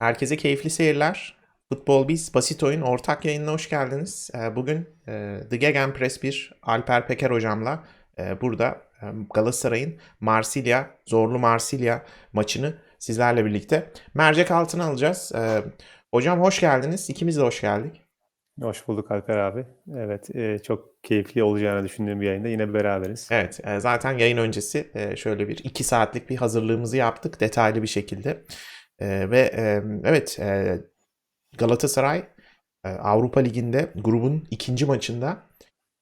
Herkese keyifli seyirler. Futbol Biz Basit Oyun ortak yayınına hoş geldiniz. Ee, Bugün e, The Gegenpress 1 Alper Peker hocamla e, burada e, Galatasaray'ın Marsilya, zorlu Marsilya maçını sizlerle birlikte mercek altına alacağız. Hocam hoş geldiniz. İkimiz de hoş geldik. Hoş bulduk Alper abi. Evet, çok keyifli olacağını düşündüğüm bir yayında yine beraberiz. Evet, zaten yayın öncesi şöyle bir iki saatlik bir hazırlığımızı yaptık detaylı bir şekilde. E, ve e, evet e, Galatasaray e, Avrupa Ligi'nde grubun ikinci maçında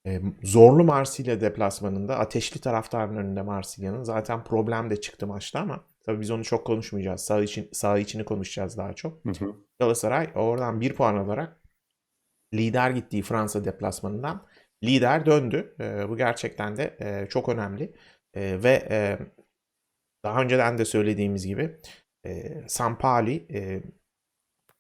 e, zorlu Marsilya deplasmanında ateşli taraftarın önünde Marsilya'nın zaten problem de çıktı maçta ama tabii biz onu çok konuşmayacağız. Sağ için sağ içini konuşacağız daha çok. Hı hı. Galatasaray oradan bir puan alarak lider gittiği Fransa deplasmanından lider döndü. E, bu gerçekten de e, çok önemli. E, ve e, daha önceden de söylediğimiz gibi e, Sampali e,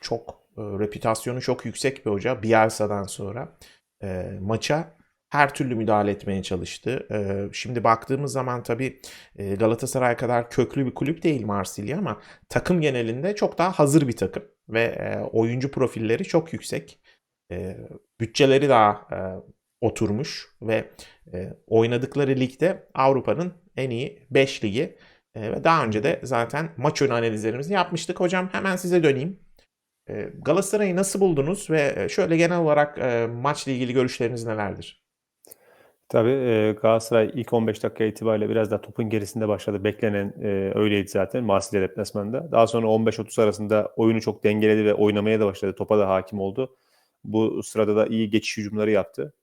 çok e, reputasyonu çok yüksek bir hoca. Bielsa'dan sonra e, maça her türlü müdahale etmeye çalıştı. E, şimdi baktığımız zaman tabii e, Galatasaray kadar köklü bir kulüp değil Marsilya ama takım genelinde çok daha hazır bir takım ve e, oyuncu profilleri çok yüksek. E, bütçeleri daha e, oturmuş ve e, oynadıkları ligde Avrupa'nın en iyi 5 ligi e, ve daha önce de zaten maç önü analizlerimizi yapmıştık. Hocam hemen size döneyim. E, Galatasaray'ı nasıl buldunuz ve e, şöyle genel olarak e, maçla ilgili görüşleriniz nelerdir? Tabii e, Galatasaray ilk 15 dakika itibariyle biraz daha topun gerisinde başladı. Beklenen e, öyleydi zaten Marsilya deplasmanında. Daha sonra 15-30 arasında oyunu çok dengeledi ve oynamaya da başladı. Topa da hakim oldu. Bu sırada da iyi geçiş hücumları yaptı.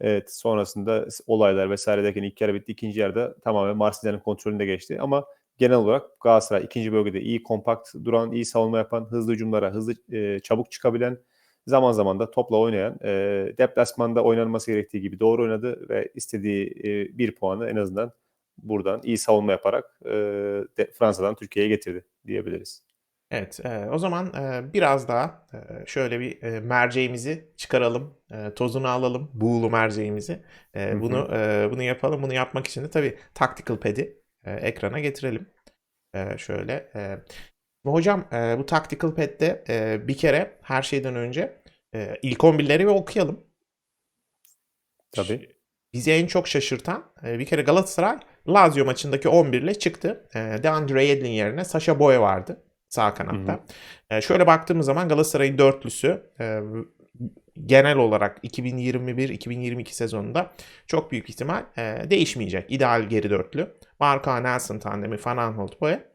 Evet, sonrasında olaylar vesaire derken ilk yarı bitti. ikinci yarıda tamamen Marsilya'nın kontrolünde geçti. Ama genel olarak Galatasaray ikinci bölgede iyi kompakt duran, iyi savunma yapan, hızlı hücumlara hızlı e, çabuk çıkabilen, zaman zaman da topla oynayan, e, deplasmanda oynanması gerektiği gibi doğru oynadı ve istediği e, bir puanı en azından buradan iyi savunma yaparak e, de, Fransa'dan Türkiye'ye getirdi diyebiliriz. Evet, e, o zaman e, biraz daha e, şöyle bir e, merceğimizi çıkaralım, e, tozunu alalım, buğulu merceğimizi. E, Hı hı. bunu e, bunu yapalım. Bunu yapmak için de tabii Tactical Pad'i e, ekrana getirelim. E, şöyle. E, hocam e, bu Tactical Pad'de e, bir kere her şeyden önce e, ilk 11'leri bir okuyalım. Tabii. Bizi en çok şaşırtan e, bir kere Galatasaray Lazio maçındaki 11 ile çıktı. E, DeAndre Yedlin yerine Sasha Boy vardı sağ kanatta. Hı hı. E, şöyle baktığımız zaman Galatasaray'ın dörtlüsü e, genel olarak 2021-2022 sezonunda çok büyük ihtimal e, değişmeyecek. İdeal geri dörtlü. Marka Nelson tandemi Van Aanholt Boye.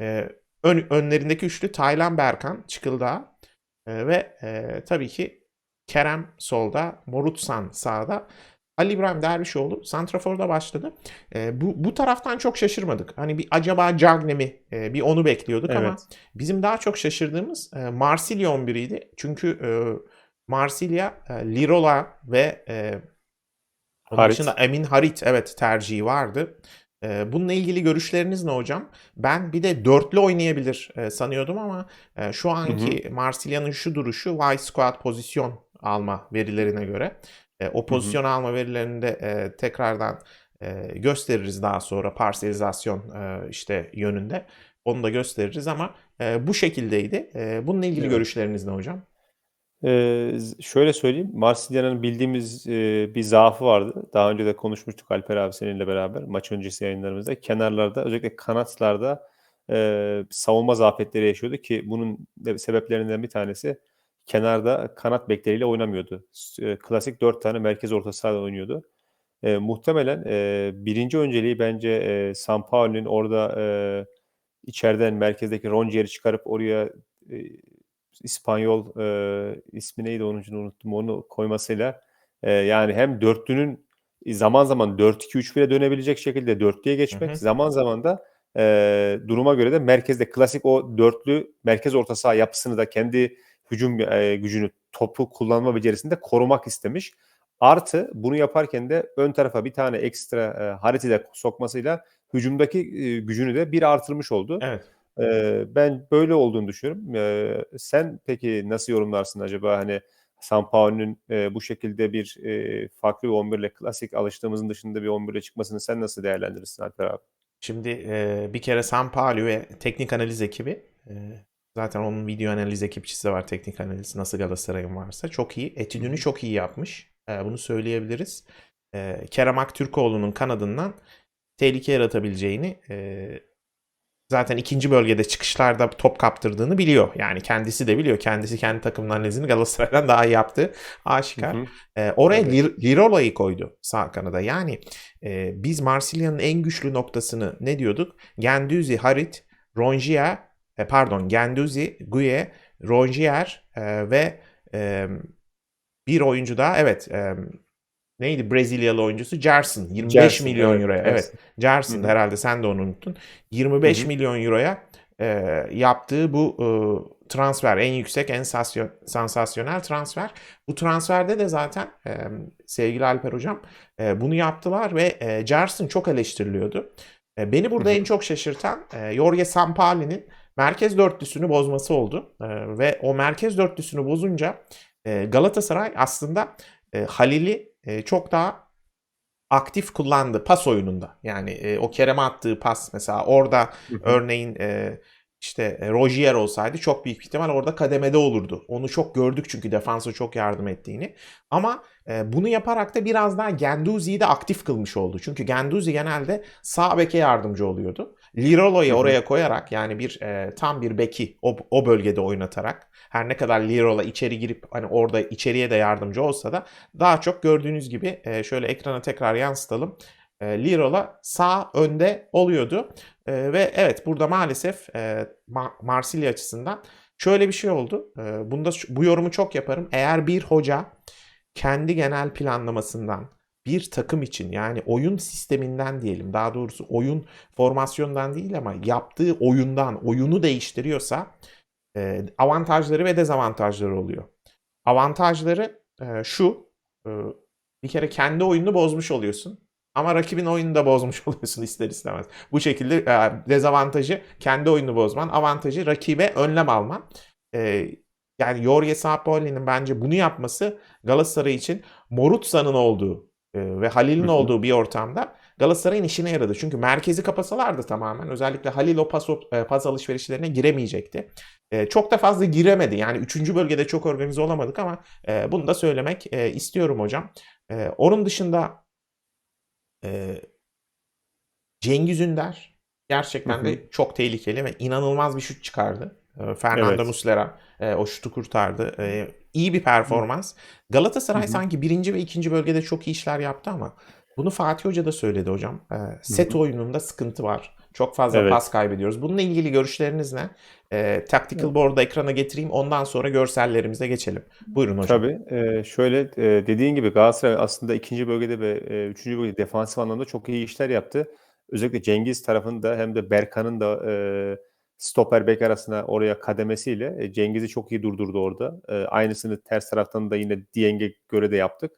E, ön, önlerindeki üçlü Taylan Berkan Çıkıldağ e, ve e, tabii ki Kerem solda, Morutsan sağda. Ali İbrahim Dervişoğlu Santrafor'da başladı. E, bu, bu taraftan çok şaşırmadık. Hani bir acaba Cagne mi? E, bir onu bekliyorduk ama Evet. bizim daha çok şaşırdığımız e, Marsilya 11'iydi. Çünkü e, Marsilya, e, Lirola ve e, onun Harit. dışında Emin Harit evet tercihi vardı. E, bununla ilgili görüşleriniz ne hocam? Ben bir de dörtlü oynayabilir e, sanıyordum ama e, şu anki Marsilya'nın şu duruşu Y squad pozisyon alma verilerine göre. E, o Hı hı. pozisyon alma verilerini de e, tekrardan e, gösteririz daha sonra parselizasyon e, işte yönünde. Onu da gösteririz ama e, bu şekildeydi. E, bununla ilgili Evet. görüşleriniz ne hocam? Eee, z şöyle söyleyeyim, Marsilya'nın bildiğimiz, eee, bir zaafı vardı. Daha önce de konuşmuştuk Alper abi seninle beraber maç öncesi yayınlarımızda. Kenarlarda özellikle kanatlarda eee, savunma zafiyetleri yaşıyordu ki bunun de sebeplerinden bir tanesi kenarda kanat bekleriyle oynamıyordu. Eee, klasik 4 tane merkez orta sahada oynuyordu. Eee, muhtemelen eee, 1. önceliği bence eee, Sampaoli'nin orada eee, içeriden merkezdeki Rongier'i çıkarıp oraya eee, İspanyol eee, ismi neydi onuncunu unuttum. Onu koymasıyla eee, yani hem dörtlünün zaman zaman 4-2-3-1'e dönebilecek şekilde dörtlüye Hı geçmek, hı. zaman zaman da eee, duruma göre de merkezde klasik o dörtlü merkez orta saha yapısını da kendi hücum eee, gücünü, topu kullanma becerisini de korumak istemiş. Artı bunu yaparken de ön tarafa bir tane ekstra eee, Harit'i de sokmasıyla hücumdaki eee, gücünü de bir artırmış oldu. Evet. Eee, ben böyle olduğunu düşünüyorum. Eee, sen peki nasıl yorumlarsın acaba? Hani Sampaoli'nin eee, bu şekilde bir eee, farklı bir 11 ile klasik alıştığımızın dışında bir 11 ile çıkmasını sen nasıl değerlendirirsin Alper abi? Şimdi e, bir kere Sampaoli ve teknik analiz ekibi e, Zaten onun video analiz ekipçisi de var. Teknik analiz nasıl Galatasaray'ın varsa. Çok iyi. Etüdünü çok iyi yapmış. Ee, bunu söyleyebiliriz. Ee, Kerem Aktürkoğlu'nun kanadından tehlike yaratabileceğini e, zaten ikinci bölgede çıkışlarda top kaptırdığını biliyor. Yani kendisi de biliyor. Kendisi kendi takımın analizini Galatasaray'dan daha iyi yaptı. Aşikar. Hı hı. Ee, oraya Evet. Lir- Lirola'yı koydu sağ kanada. Yani e, biz Marsilya'nın en güçlü noktasını ne diyorduk? Gendouzi, Harit, Rongier, e, pardon Gendouzi, Guye, Rongier e, ve e, bir oyuncu daha evet e, neydi Brezilyalı oyuncusu Gerson 25 Gerson, milyon evet, euroya evet Gerson Hı hı. herhalde sen de onu unuttun 25 Hı hı. milyon euroya e, yaptığı bu e, transfer en yüksek en sasyo- sansasyonel transfer bu transferde de zaten e, sevgili Alper hocam e, bunu yaptılar ve e, Gerson çok eleştiriliyordu. E, beni burada Hı hı. en çok şaşırtan e, Jorge Sampaoli'nin merkez dörtlüsünü bozması oldu. E, ve o merkez dörtlüsünü bozunca e, Galatasaray aslında e, Halil'i e, çok daha aktif kullandı pas oyununda. Yani e, o Kerem'e attığı pas mesela orada örneğin e, işte e, Rogier olsaydı çok büyük ihtimal orada kademede olurdu. Onu çok gördük çünkü defansa çok yardım ettiğini. Ama e, bunu yaparak da biraz daha Gendouzi'yi de aktif kılmış oldu. Çünkü Gendouzi genelde sağ beke yardımcı oluyordu. Lirolo'yu oraya koyarak yani bir e, tam bir beki o, o bölgede oynatarak her ne kadar Lirola içeri girip hani orada içeriye de yardımcı olsa da daha çok gördüğünüz gibi e, şöyle ekrana tekrar yansıtalım. E, Lirola sağ önde oluyordu. E, ve evet burada maalesef e, Ma- Marsilya açısından şöyle bir şey oldu. E, bunda bu yorumu çok yaparım. Eğer bir hoca kendi genel planlamasından bir takım için yani oyun sisteminden diyelim daha doğrusu oyun formasyondan değil ama yaptığı oyundan oyunu değiştiriyorsa e, avantajları ve dezavantajları oluyor. Avantajları e, şu e, bir kere kendi oyununu bozmuş oluyorsun. Ama rakibin oyununu da bozmuş oluyorsun ister istemez. Bu şekilde dezavantajı kendi oyununu bozman, avantajı rakibe önlem alman. Yani Jorge Sampaoli'nin bence bunu yapması Galatasaray için Morutsa'nın olduğu ve Halil'in olduğu bir ortamda Galatasaray'ın işine yaradı. Çünkü merkezi kapasalardı tamamen özellikle Halil o pas, e, pas alışverişlerine giremeyecekti. E, çok da fazla giremedi. Yani 3. bölgede çok organize olamadık ama e, bunu da söylemek e, istiyorum hocam. Onun dışında Cengiz Ünder gerçekten de çok tehlikeli ve inanılmaz bir şut çıkardı. E, Fernando Evet. Muslera e, o şutu kurtardı. E, iyi bir performans. Galatasaray Hı hı. sanki birinci ve ikinci bölgede çok iyi işler yaptı ama bunu Fatih Hoca da söyledi hocam. E, set hı. oyununda sıkıntı var. Çok fazla Evet. pas kaybediyoruz. Bununla ilgili görüşleriniz ne? E, tactical board'u ekrana getireyim. Ondan sonra görsellerimize geçelim. Buyurun hocam. Tabii. Eee, şöyle eee, dediğin gibi Galatasaray aslında ikinci bölgede ve eee, üçüncü bölgede defansif anlamda çok iyi işler yaptı. Özellikle Cengiz tarafında hem de Berkan'ın da eee stoper bek arasına oraya kademesiyle e, Cengiz'i çok iyi durdurdu orada. Eee, aynısını ters taraftan da yine Dieng'e göre de yaptık.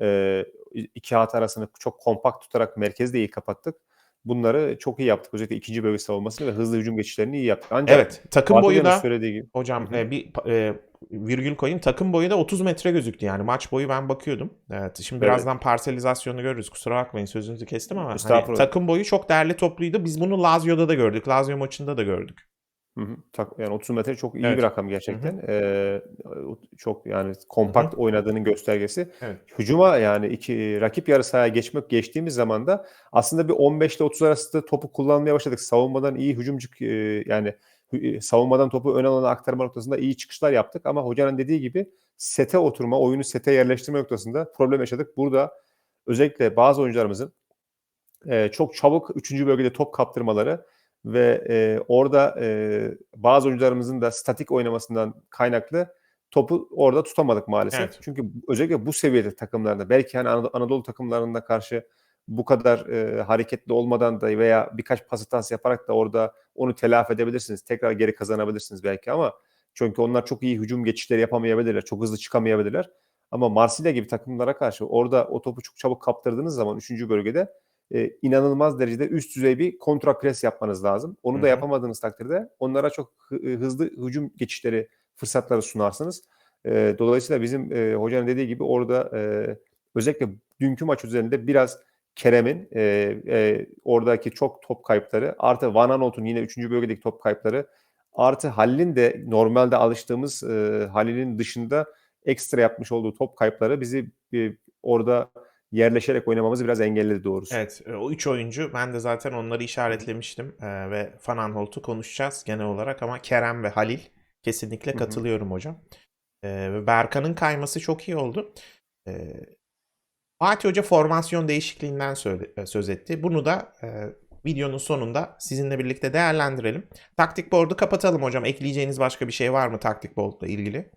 Eee iki hat arasını çok kompakt tutarak merkezi de iyi kapattık. Bunları çok iyi yaptık. Özellikle ikinci bölge savunmasını ve hızlı hücum geçişlerini iyi yaptık. Ancak Evet, takım boyu da gibi. hocam e, bir e, virgül koyayım. Takım boyu da 30 metre gözüktü yani. Maç boyu ben bakıyordum. Evet, şimdi Evet. birazdan parselizasyonu görürüz. Kusura bakmayın sözünüzü kestim ama hani takım boyu çok değerli topluydu. Biz bunu Lazio'da da gördük. Lazio maçında da gördük. Hı hı. Tak yani 30 metre çok iyi Evet. bir rakam gerçekten. Eee, çok yani kompakt oynadığının göstergesi. Evet. Hücuma yani iki rakip yarı sahaya geçmek geçtiğimiz zaman da aslında bir 15 ile 30 arasında topu kullanmaya başladık. Savunmadan iyi hücumcu eee, yani hü- savunmadan topu ön alana aktarma noktasında iyi çıkışlar yaptık ama hocanın dediği gibi sete oturma, oyunu sete yerleştirme noktasında problem yaşadık. Burada özellikle bazı oyuncularımızın eee, çok çabuk 3. bölgede top kaptırmaları ve eee, orada eee, bazı oyuncularımızın da statik oynamasından kaynaklı topu orada tutamadık maalesef. Evet. Çünkü özellikle bu seviyede takımlarda belki hani Anadolu, Anadolu takımlarına karşı bu kadar eee, hareketli olmadan da veya birkaç pas hatası yaparak da orada onu telafi edebilirsiniz. Tekrar geri kazanabilirsiniz belki ama çünkü onlar çok iyi hücum geçişleri yapamayabilirler. Çok hızlı çıkamayabilirler. Ama Marsilya gibi takımlara karşı orada o topu çok çabuk kaptırdığınız zaman 3. bölgede e, inanılmaz derecede üst düzey bir kontra pres yapmanız lazım. Onu da yapamadığınız takdirde onlara çok e, hızlı hücum geçişleri, fırsatları sunarsınız. E, dolayısıyla bizim e, hocanın dediği gibi orada e, özellikle dünkü maç üzerinde biraz Kerem'in e, e, oradaki çok top kayıpları artı Van Aanholt'un yine 3. bölgedeki top kayıpları Artı Halil'in de normalde alıştığımız, eee, Halil'in dışında ekstra yapmış olduğu top kayıpları bizi, eee, orada yerleşerek oynamamızı biraz engelledi doğrusu. Evet, eee, o 3 oyuncu ben de zaten onları işaretlemiştim, eee, ve Van Aanholt'u konuşacağız genel olarak ama Kerem ve Halil kesinlikle katılıyorum hocam. Eee, ve Berkan'ın kayması çok iyi oldu. Eee, Fatih Hoca formasyon değişikliğinden eee, söz etti. Bunu da, eee, videonun sonunda sizinle birlikte değerlendirelim. Taktik board'u kapatalım hocam. Ekleyeceğiniz başka bir şey var mı taktik board'la ilgili?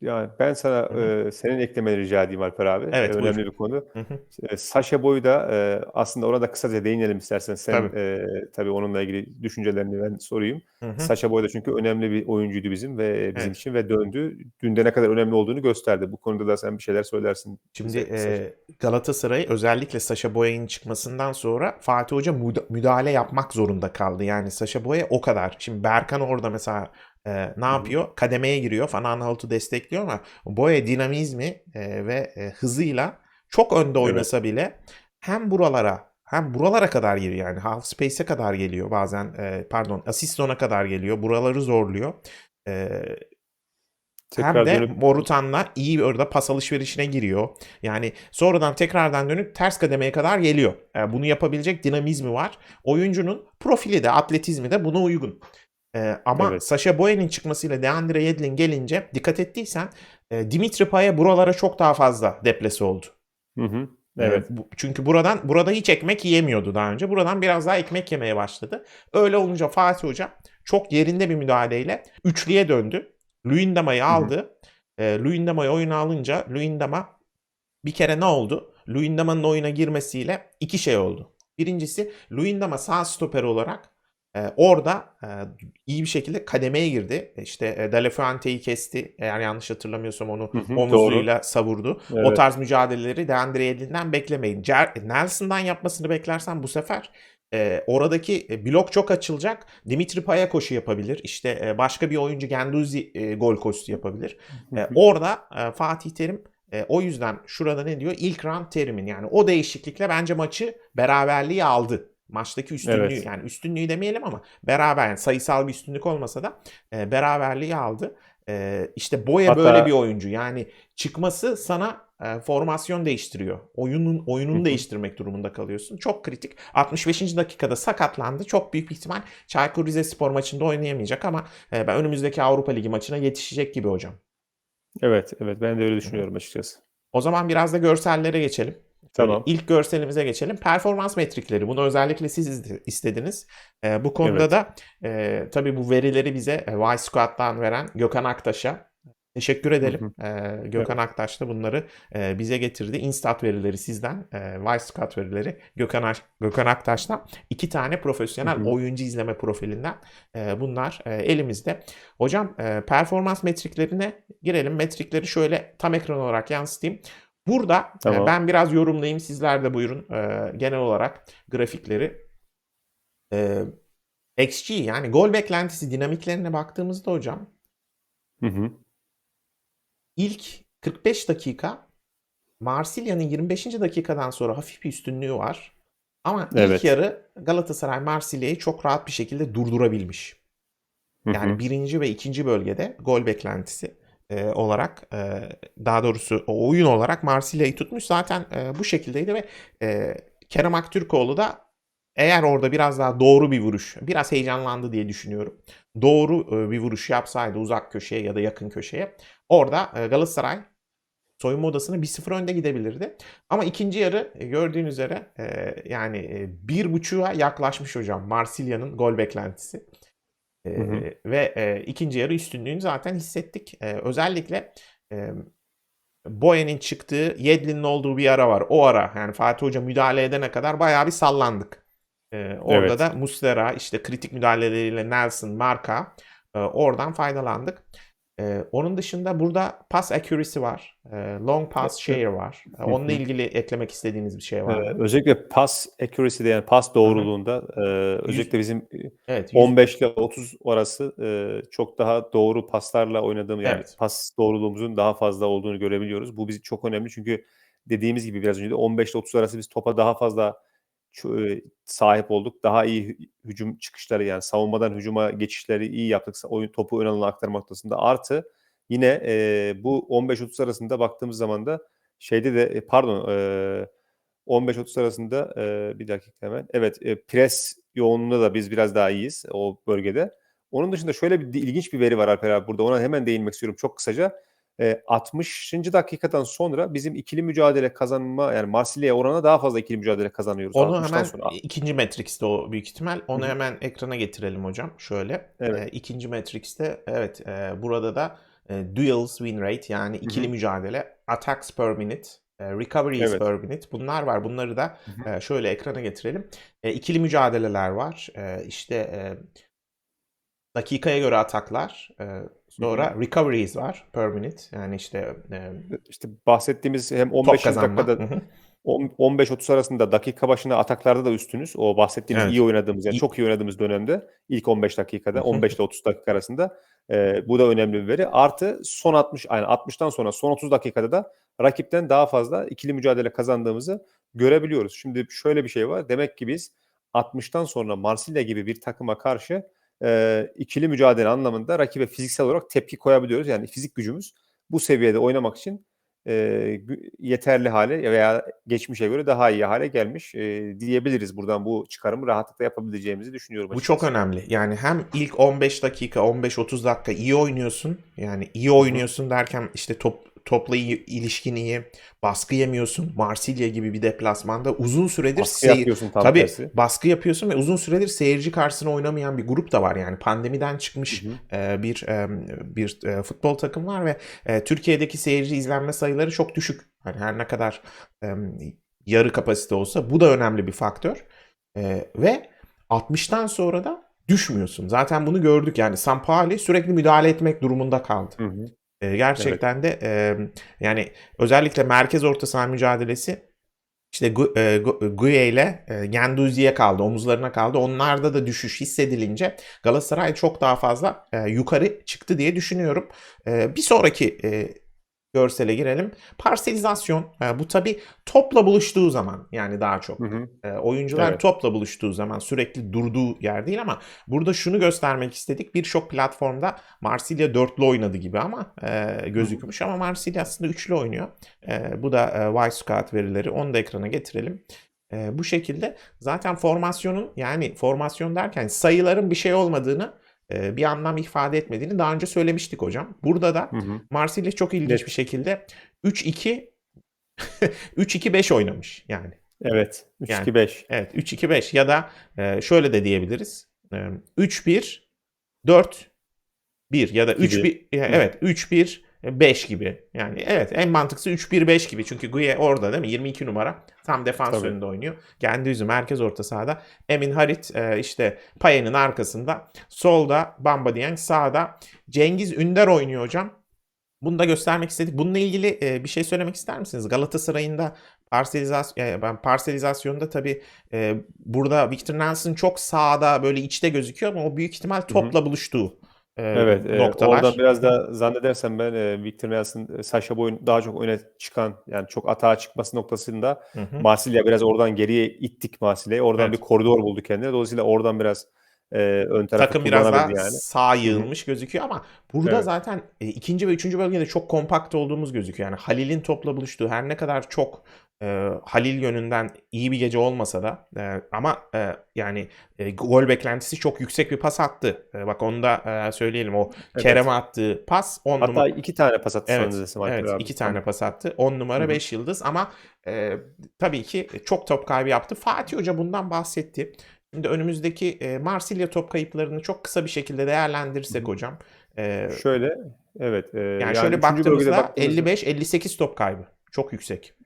Yani ben sana, Hı hı. eee, senin eklemeni rica edeyim Alper abi. Evet, buyur. önemli bir konu. Hı hı. Eee, Sacha da, eee, aslında ona da kısaca değinelim istersen. Sen, Tabii. eee, tabii onunla ilgili düşüncelerini ben sorayım. Hı hı. Sacha Boey da çünkü önemli bir oyuncuydu bizim ve bizim Evet. için ve döndü. Dün de ne kadar önemli olduğunu gösterdi. Bu konuda da sen bir şeyler söylersin Şimdi, bize kısaca. eee, Galatasaray özellikle Sacha Boey'in çıkmasından sonra Fatih Hoca müda müdahale yapmak zorunda kaldı. Yani Sacha Boey o kadar. Şimdi Berkan orada mesela, eee, ne yapıyor? Kademeye giriyor. Van Aanholt'u destekliyor ama Boey dinamizmi, eee, ve, eee, hızıyla çok önde Evet. oynasa bile hem buralara hem buralara kadar geliyor yani half space'e kadar geliyor bazen, eee, pardon asist zone'a kadar geliyor. Buraları zorluyor. Eee hem de dönüp Morutan'la iyi orada pas alışverişine giriyor. Yani sonradan tekrardan dönüp ters kademeye kadar geliyor. Eee, bunu yapabilecek dinamizmi var. Oyuncunun profili de atletizmi de buna uygun. Eee, ama Evet. Sacha Boey'nin çıkmasıyla DeAndre Yedlin gelince dikkat ettiysen, eee, Dimitri Payet buralara çok daha fazla deplase oldu. Hı hı. Eee, Evet. çünkü buradan burada hiç ekmek yiyemiyordu daha önce. Buradan biraz daha ekmek yemeye başladı. Öyle olunca Fatih Hoca çok yerinde bir müdahaleyle üçlüye döndü. Luyendama'yı Hı hı. aldı. Eee, Luyendama'yı oyuna alınca Luyendama bir kere ne oldu? Luyendama'nın oyuna girmesiyle 2 şey oldu. 1'incisi Luyendama sağ stoper olarak, orada, iyi bir şekilde kademeye girdi. İşte, eee, De La Fuente'yi kesti. Eğer yanlış hatırlamıyorsam onu Hı hı. Doğru. omzuyla savurdu. O Evet. tarz mücadeleleri DeAndre Yedlin'den beklemeyin. Nelson'dan yapmasını beklersen bu sefer, eee, oradaki, blok çok açılacak. Dimitri Payet koşu yapabilir. İşte, eee, başka bir oyuncu Guendouzi, eee, gol koşusu yapabilir. Hı. orada, eee, Fatih Terim, eee, o yüzden şurada ne diyor? İlk round Terim'in yani o değişiklikle bence maçı beraberliğe aldı. Maçtaki üstünlüğü Evet. yani üstünlüğü demeyelim ama beraber yani sayısal bir üstünlük olmasa da, eee, beraberliği aldı. Eee, işte Boey böyle bir Hatta oyuncu. Yani çıkması sana, eee, formasyon değiştiriyor. Oyunun oyununu değiştirmek durumunda kalıyorsun. Çok kritik. 65. dakikada sakatlandı. Çok büyük bir ihtimal Çaykur Rizespor maçında oynayamayacak ama, eee, ben önümüzdeki Avrupa Ligi maçına yetişecek gibi hocam. Evet, evet. Ben de öyle düşünüyorum açıkçası. O zaman biraz da görsellere geçelim. Tamam. ilk görselimize geçelim. Performans metrikleri. Bunu özellikle siz istediniz. Eee, bu konuda Evet. da, eee, tabii bu verileri bize, eee, Y-Squad'dan veren Gökhan Aktaş'a teşekkür Hı edelim. hı. Evet. Gökhan Aktaş da bunları, eee, bize getirdi. Instat verileri sizden, eee, Y-Squad verileri Gökhan Aş Gökhan Aktaş'tan. 2 tane Hı profesyonel hı. oyuncu izleme profilinden, eee, bunlar, eee, elimizde. Hocam, eee, performans metriklerine girelim. Metrikleri şöyle tam ekran olarak yansıtayım. Burada, eee, Tamam. ben biraz yorumlayayım. Sizler de buyurun, eee, genel olarak grafikleri. Eee, XG yani gol beklentisi dinamiklerine baktığımızda hocam Hı hı. ilk 45 dakika Marsilya'nın 25. dakikadan sonra hafif bir üstünlüğü var. Ama ilk Evet. yarı Galatasaray Marsilya'yı çok rahat bir şekilde durdurabilmiş. Hı Yani hı. 1. ve 2. bölgede gol beklentisi, eee, olarak, eee, daha doğrusu o oyun olarak Marsilya'yı tutmuş. Zaten, eee, bu şekildeydi ve, eee, Kerem Aktürkoğlu da eğer orada biraz daha doğru bir vuruş, biraz heyecanlandı diye düşünüyorum. Doğru, eee, bir vuruş yapsaydı uzak köşeye ya da yakın köşeye orada, eee, Galatasaray soyunma odasına 1-0 önde gidebilirdi. Ama ikinci yarı, eee, gördüğün üzere, eee, yani, eee, 1.5'a yaklaşmış hocam Marsilya'nın gol beklentisi. Hı ve, eee, ikinci yarı üstünlüğünü zaten hissettik. Eee, özellikle, emm, Boey'nin çıktığı, Yedlin'in olduğu bir ara var. O ara yani Fatih Hoca müdahale edene kadar bayağı bir sallandık. Eee, orada Evet. da Muslera, işte kritik müdahaleleriyle Nelson, Marka, eee, oradan faydalandık. Eee, onun dışında burada pass accuracy var. Eee, long pass share var. Hı onunla ilgili eklemek istediğiniz bir şey var mı? özellikle pass accuracy'de yani pas doğruluğunda, Yüz özellikle bizim, eee, Evet, yüz 15 ile 30 arası, eee, çok daha doğru paslarla oynadığım yani Evet. pas doğruluğumuzun daha fazla olduğunu görebiliyoruz. Bu bizim çok önemli çünkü dediğimiz gibi biraz önce de 15 ile 30 arası biz topa daha fazla sahip olduk. Daha iyi hü hücum çıkışları yani savunmadan hücuma geçişleri iyi yaptık. Oyun topu ön alana aktarma noktasında. Artı yine, eee, bu 15-30 arasında baktığımız zaman da şeyde de, eee, pardon, eee, 15-30 arasında, eee, bir dakika hemen. Evet, eee, pres yoğunluğunda da biz biraz daha iyiyiz o bölgede. Onun dışında şöyle bir ilginç bir veri var Alper abi burada. Ona hemen değinmek istiyorum çok kısaca. Eee, 60'ıncı dakikadan sonra bizim ikili mücadele kazanma yani Marsilya'ya oranla daha fazla ikili mücadele kazanıyoruz Onu 60'tan hemen sonra. 2. Matrix'te o büyük ihtimal. Onu hı. hemen ekrana getirelim hocam. Şöyle, Evet. eee, 2. Matrix'te evet, eee, burada da, eee, duels win rate yani ikili hı. mücadele, attacks per minute, eee, recoveries Evet. per minute bunlar var. Bunları da, şöyle ekrana getirelim. İkili mücadeleler var. İşte, dakikaya göre ataklar, Hı sonra hı. recoveries var per minute yani işte, Eee, işte bahsettiğimiz hem top 15'inci kazanma. dakikada Hı hı. on 15-30 arasında dakika başına ataklarda da üstünüz. O bahsettiğimiz iyi Evet. oynadığımız yani çok iyi oynadığımız dönemde ilk 15 Hı dakikada hı. 15 ile 30 dakika arasında. Eee, bu da önemli bir veri. Artı son 60 yani 60'tan sonra son 30 dakikada da rakipten daha fazla ikili mücadele kazandığımızı görebiliyoruz. Şimdi şöyle bir şey var. Demek ki biz 60'tan sonra Marsilya gibi bir takıma karşı, eee, ikili mücadele anlamında rakibe fiziksel olarak tepki koyabiliyoruz. Yani fizik gücümüz bu seviyede oynamak için, gü yeterli hâle veya geçmişe göre daha iyi hâle gelmiş, eee, diyebiliriz. Buradan bu çıkarımı rahatlıkla yapabileceğimizi düşünüyorum Bu çok açıkçası. önemli. Yani hem ilk 15 dakika, 15-30 dakika iyi oynuyorsun. Yani iyi oynuyorsun derken işte top topla iyi, ilişkin iyi, baskı yemiyorsun. Marsilya gibi bir deplasmanda uzun süredir Baskı seyir yapıyorsun tam Tabii tersi. baskı yapıyorsun ve uzun süredir seyirci karşısında oynamayan bir grup da var. Yani pandemiden Hı çıkmış, hı. eee, bir, emm, bir, eee, futbol takım var ve, eee, Türkiye'deki seyirci izlenme sayıları çok düşük. Hani her ne kadar, emm, yarı kapasite olsa bu da önemli bir faktör. Eee, ve 60'tan sonra da düşmüyorsun. Zaten bunu gördük yani Sampaoli sürekli müdahale etmek durumunda kaldı. Hı hı. Evet. gerçekten de, emm, yani özellikle merkez orta saha mücadelesi işte Guye ile, eee, Guendouzi'ye kaldı, omuzlarına kaldı. Onlarda da düşüş hissedilince Galatasaray çok daha fazla, yukarı çıktı diye düşünüyorum. Bir sonraki, görsele girelim. Parselizasyon. Eee, bu tabii topla buluştuğu zaman yani daha çok. Hı hı. Eee, oyuncular Evet. topla buluştuğu zaman sürekli durduğu yer değil ama burada şunu göstermek istedik. Birçok platformda Marsilya dörtlü oynadı gibi ama, eee, Hı hı. gözükmüş ama Marsilya aslında üçlü oynuyor. Eee, bu da, eee, Wyscout verileri. Onu da ekrana getirelim. Eee, bu şekilde zaten formasyonun yani formasyon derken sayıların bir şey olmadığını, bir anlam ifade etmediğini daha önce söylemiştik hocam. Burada da Hı hı. Marsilya çok ilginç bir Net. şekilde 3-2 3-2-5 oynamış yani. Evet. Yani 3-2-5. evet 3-2-5 ya da, eee, şöyle de diyebiliriz. Emm, 3-1-4-1 ya da 3 Gibi. bir Hı. evet 3-1-5 gibi. Yani evet en mantıklısı 3-1-5 gibi. Çünkü Guye orada değil mi? 22 numara. Tam defans Tabii. önünde oynuyor. Guendouzi merkez orta sahada. Emin Harit, eee, işte Payet'in arkasında. Solda Bamba Dieng, sağda Cengiz Ünder oynuyor hocam. Bunu da göstermek istedik. Bununla ilgili, eee, bir şey söylemek ister misiniz? Galatasaray'ın da parselizas eee, ben parselizasyonda tabii, burada Victor Nelson çok sağda böyle içte gözüküyor ama o büyük ihtimal topla buluştuğu, eee, Evet, eee, noktalar. oradan biraz da zannedersem ben, eee, Victor Nelson, eee, Sacha Boey'un daha çok öne çıkan yani çok atağa çıkması noktasında Hı hı. Marsilya biraz oradan geriye ittik Marsilya'yı. Oradan bir Evet. koridor buldu kendine. Dolayısıyla oradan biraz, eee, ön tarafı Takım biraz daha kullanabildi yani. sağa Hı hı. yığılmış gözüküyor ama burada Evet. zaten, eee, 2. ve 3. bölgede çok kompakt olduğumuz gözüküyor. Yani Halil'in topla buluştuğu her ne kadar çok, eee, Halil yönünden iyi bir gece olmasa da, eee, ama, eee, yani, eee, gol beklentisi çok yüksek bir pas attı. Eee, bak onu da, eee, söyleyelim. O Evet. Kerem'e attığı pas 10 Hatta numa 2 tane pas attı Evet, evet abi. 2 Tam tane pas attı. 10 Hı numara hı. 5 yıldız ama, eee, tabii ki çok top kaybı yaptı. Fatih Hoca bundan bahsetti. Şimdi önümüzdeki, eee, Marsilya top kayıplarını çok kısa bir şekilde değerlendirirsek hı. hocam, eee Şöyle, evet, eee, yani yani şöyle 3. bölgede baktığımızda baktığımızda 55-58 top kaybı. Çok yüksek.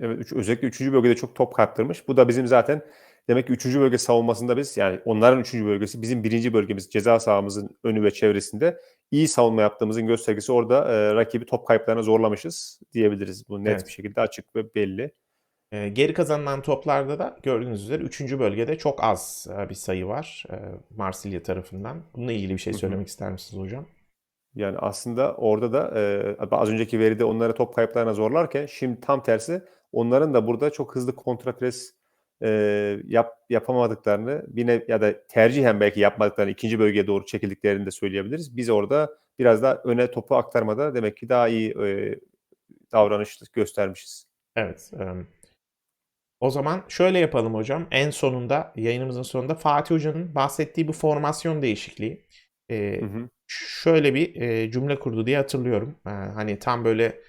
Evet, üç özellikle 3. bölgede çok top kaptırmış. Bu da bizim zaten demek ki 3. bölge savunmasında biz yani onların 3. bölgesi bizim 1. bölgemiz ceza sahamızın önü ve çevresinde iyi savunma yaptığımızın göstergesi. Orada, eee, rakibi top kayıplarına zorlamışız diyebiliriz. Bu net bir Evet. şekilde açık ve belli. Eee, geri kazanılan toplarda da gördüğünüz üzere 3. bölgede çok az, eee, bir sayı var, eee, Marsilya tarafından. Bununla ilgili bir şey söylemek ister misiniz hocam? Yani aslında orada da, az önceki veride onları top kayıplarına zorlarken şimdi tam tersi onların da burada çok hızlı kontra pres, eee, yap yapamadıklarını bir nev ya da tercihen belki yapmadıklarını ikinci bölgeye doğru çekildiklerini de söyleyebiliriz. Biz orada biraz daha öne topu aktarmada demek ki daha iyi, eee, davranış göstermişiz. Evet. emm, o zaman şöyle yapalım hocam. En sonunda, yayınımızın sonunda Fatih Hoca'nın bahsettiği bu formasyon değişikliği. Eee, Hı hı. şöyle bir, eee, cümle kurdu diye hatırlıyorum. Eee, hani tam böyle,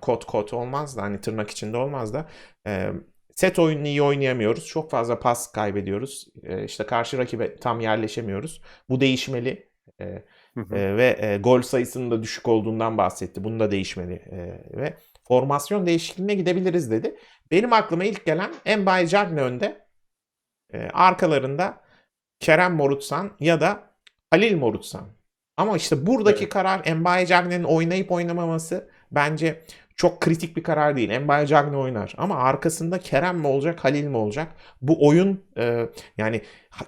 kot kot olmaz da hani tırnak içinde olmaz da, emm, set oyununu iyi oynayamıyoruz. Çok fazla pas kaybediyoruz. Eee, işte karşı rakibe tam yerleşemiyoruz. Bu değişmeli. Hı. eee, ve, eee, gol sayısının da düşük olduğundan bahsetti. Bunun da değişmeli, eee, ve formasyon değişikliğine gidebiliriz dedi. Benim aklıma ilk gelen Mbaye Diagne önde. Eee, arkalarında Kerem Morutsan ya da Halil Morutsan. Ama işte buradaki Evet. karar Mbaye Diagne'nin oynayıp oynamaması bence çok kritik bir karar değil. Mbaye Diagne oynar ama arkasında Kerem mi olacak, Halil mi olacak? Bu oyun, eee, yani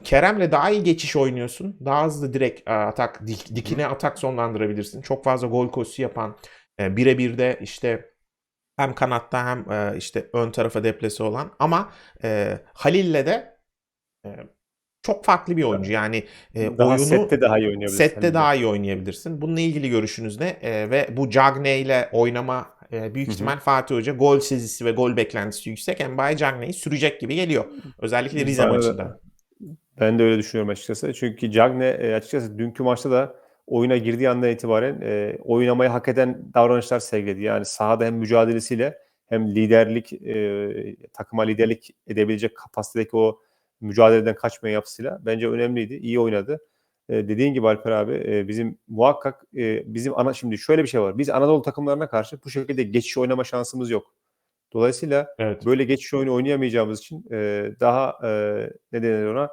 Kerem'le daha iyi geçiş oynuyorsun. Daha hızlı direkt, aaa, atak, dik dikine atak sonlandırabilirsin. Çok fazla gol koşusu yapan, eee, bire birde işte hem kanatta hem, eee, işte ön tarafa deplase olan ama, eee, Halil'le de, eee, çok farklı bir oyuncu. Yani, eee, Daha oyunu sette daha iyi oynayabilirsin sette daha iyi oynayabilirsin. Bununla ilgili görüşünüz ne? Eee, ve bu Diagne'yle oynama, eee, büyük ihtimal Fatih Hoca gol sezisi ve gol beklentisi yüksek Mbaye Diagne'yi sürecek gibi geliyor. Özellikle Rize da maçında. ben de öyle düşünüyorum açıkçası. Çünkü Diagne, eee, açıkçası dünkü maçta da oyuna girdiği andan itibaren, eee, oynamayı hak eden davranışlar sergiledi. Yani sahada hem mücadelesiyle hem liderlik, eee, takıma liderlik edebilecek kapasitedeki o mücadeleden kaçmayan yapısıyla bence önemliydi. İyi oynadı. Eee, dediğin gibi Alper abi, eee, bizim muhakkak, eee, bizim ana şimdi şöyle bir şey var. Biz Anadolu takımlarına karşı bu şekilde geçiş oynama şansımız yok. Dolayısıyla Evet. böyle geçiş oyunu oynayamayacağımız için, eee, daha, eee, ne denir ona,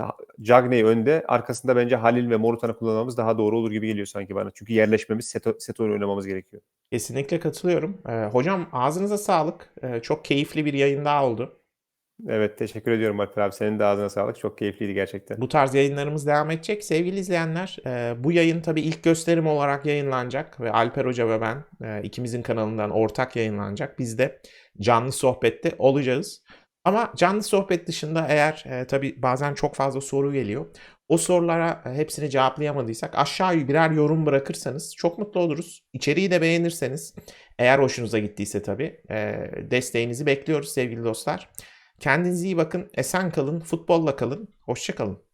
ha Diagne'yi önde, arkasında bence Halil ve Morutan'ı kullanmamız daha doğru olur gibi geliyor sanki bana. Çünkü yerleşmemiz, set set oyunu oynamamız gerekiyor. Kesinlikle katılıyorum. Eee, hocam ağzınıza sağlık. Eee, çok keyifli bir yayın daha oldu. Evet, teşekkür ediyorum Alper abi. Senin de ağzına sağlık. Çok keyifliydi gerçekten. Bu tarz yayınlarımız devam edecek. Sevgili izleyenler, eee, bu yayın tabii ilk gösterim olarak yayınlanacak ve Alper Hoca ve ben, eee, ikimizin kanalından ortak yayınlanacak. Biz de canlı sohbette olacağız. Ama canlı sohbet dışında eğer, eee, tabii bazen çok fazla soru geliyor. O sorulara, eee, hepsini cevaplayamadıysak aşağıya birer yorum bırakırsanız çok mutlu oluruz. İçeriği de beğenirseniz, eğer hoşunuza gittiyse tabii, eee, desteğinizi bekliyoruz sevgili dostlar. Kendinize iyi bakın, esen kalın, futbolla kalın, hoşça kalın.